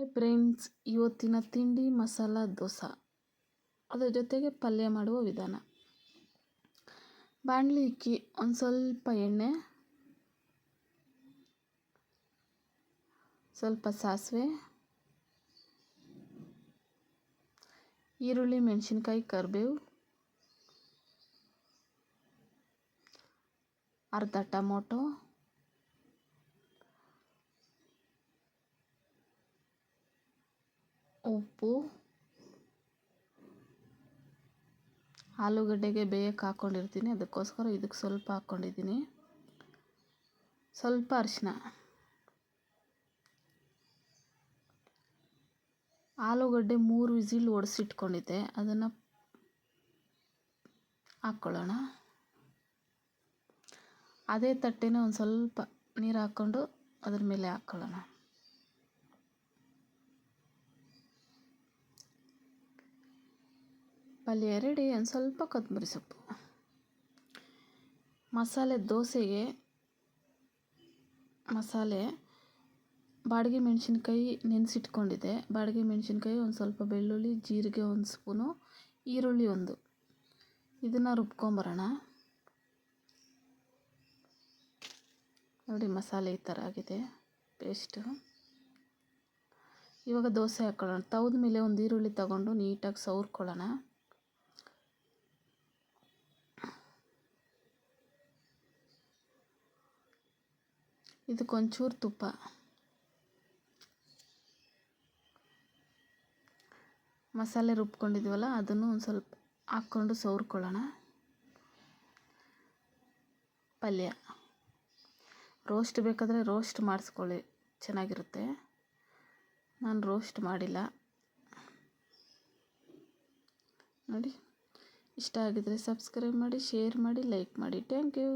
Hi friends ಇವತ್ತಿನ ತಿಂಡಿ ಮಸಾಲ ದೋಸೆ. ಅದರ ಜೊತೆಗೆ ಪಲ್ಯ ಮಾಡುವ ವಿಧಾನ. ಬಾಣಲಿ ಇಕ್ಕಿ ಒಂದು ಸ್ವಲ್ಪ ಎಣ್ಣೆ, ಸ್ವಲ್ಪ ಸಾಸಿವೆ, ಈರುಳ್ಳಿ, ಮೆಣಸಿನ್ಕಾಯಿ, ಕರಿಬೇವು, ಅರ್ಧ ಟೊಮೊಟೊ ಉಪ್ಪು, ಆಲೂಗಡ್ಡೆಗೆ ಬೇಯಕ್ಕೆ ಹಾಕ್ಕೊಂಡಿರ್ತೀನಿ. ಅದಕ್ಕೋಸ್ಕರ ಇದಕ್ಕೆ ಸ್ವಲ್ಪ ಹಾಕ್ಕೊಂಡಿದ್ದೀನಿ. ಸ್ವಲ್ಪ ಅರಿಶಿನ ಆಲೂಗಡ್ಡೆ ಮೂರು ವಿಸಿಲ್ ಒಡೆಸಿಟ್ಕೊಂಡಿದ್ದೆ. ಅದನ್ನು ಹಾಕ್ಕೊಳ್ಳೋಣ. ಅದೇ ತಟ್ಟೆನ ಒಂದು ಸ್ವಲ್ಪ ನೀರು ಹಾಕ್ಕೊಂಡು ಅದ್ರ ಮೇಲೆ ಹಾಕ್ಕೊಳ್ಳೋಣ. ಪಲ್ಯ ಎರಡಿ ಒಂದು ಸ್ವಲ್ಪ ಕೊತ್ತಂಬರಿ ಸೊಪ್ಪು. ಮಸಾಲೆ ದೋಸೆಗೆ ಮಸಾಲೆ, ಬಾಡಿಗೆ ಮೆಣಸಿನ್ಕಾಯಿ ನೆನೆಸಿಟ್ಕೊಂಡಿದ್ದೆ. ಬಾಡಿಗೆ ಮೆಣಸಿನ್ಕಾಯಿ ಒಂದು ಸ್ವಲ್ಪ ಬೆಳ್ಳುಳ್ಳಿ, ಜೀರಿಗೆ ಒಂದು ಸ್ಪೂನು, ಈರುಳ್ಳಿ ಒಂದು. ಇದನ್ನು ರುಬ್ಕೊಂಬರೋಣ. ನೋಡಿ ಮಸಾಲೆ ಈ ಥರ ಆಗಿದೆ, ಪೇಸ್ಟು. ಇವಾಗ ದೋಸೆ ಹಾಕ್ಕೊಳ್ಳೋಣ ಮೇಲೆ ಒಂದು ಈರುಳ್ಳಿ ತಗೊಂಡು ನೀಟಾಗಿ ಸವರ್ಕೊಳ್ಳೋಣ. ಇದಕ್ಕೊಂಚೂರು ತುಪ್ಪ. ಮಸಾಲೆ ರುಬ್ಕೊಂಡಿದ್ವಲ್ಲ, ಅದನ್ನು ಒಂದು ಸ್ವಲ್ಪ ಹಾಕ್ಕೊಂಡು ಸವರ್ಕೊಳ್ಳೋಣ. ಪಲ್ಯ. ರೋಸ್ಟ್ ಬೇಕಾದರೆ ರೋಸ್ಟ್ ಮಾಡಿಸ್ಕೊಳ್ಳಿ, ಚೆನ್ನಾಗಿರುತ್ತೆ. ನಾನು ರೋಸ್ಟ್ ಮಾಡಿಲ್ಲ. ನೋಡಿ, ಇಷ್ಟ ಆಗಿದರೆ ಸಬ್ಸ್ಕ್ರೈಬ್ ಮಾಡಿ, ಶೇರ್ ಮಾಡಿ, ಲೈಕ್ ಮಾಡಿ. Thank you.